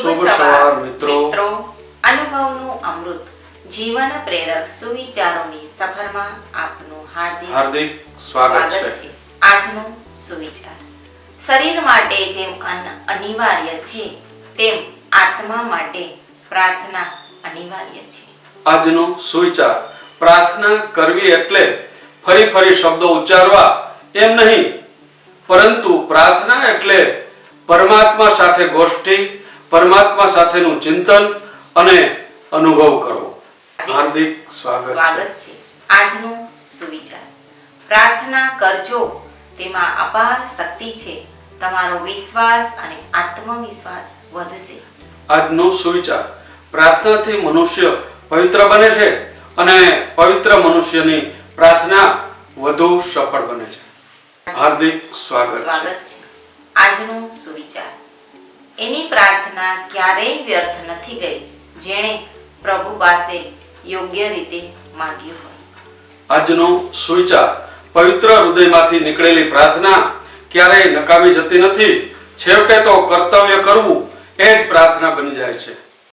શુભ સવાર મિત્રો. અનુભવનું અમૃત. જીવન પ્રેરક સુવિચારોની સફરમાં આપનું હાર્દિક હાર્દિક સ્વાગત છે. આજનો સુવિચાર. શરીર માટે જેમ અન્ન અનિવાર્ય છે તેમ આત્મા માટે પ્રાર્થના અનિવાર્ય છે. આજનો સુવિચાર. પ્રાર્થના કરવી એટલે ફરી ફરી શબ્દો ઉચ્ચારવા એમ નહીં. પરંતુ પ્રાર્થના એટલે પરમાત્મા સાથે ગોષ્ઠી પરમાત્મા સાથેનું ચિંતન અને અનુભવ કરવો. હાર્દિક સ્વાગત છે. આજનો સુવિચાર. પ્રાર્થના કરજો. તેમાં અપાર શક્તિ છે. તમારો વિશ્વાસ અને આત્મવિશ્વાસ વધશે. આજનો સુવિચાર. પ્રાર્થનાથી મનુષ્ય પવિત્ર બને છે અને પવિત્ર મનુષ્યની પ્રાર્થના વધુ સફળ બને છે. હાર્દિક સ્વાગત છે. આજનો સુવિચાર. એની પ્રાર્થના ક્યારેય વ્યર્થ નથી ગઈ, જેણે પ્રભુ પાસે યોગ્ય રીતે માંગ્યું હોય. આજનો સુવિચાર પવિત્ર હૃદયમાંથી નીકળેલી પ્રાર્થના ક્યારેય નકામી જતી નથી. છેવટે તો કર્તવ્ય કરવું એ જ પ્રાર્થના બની જાય છે.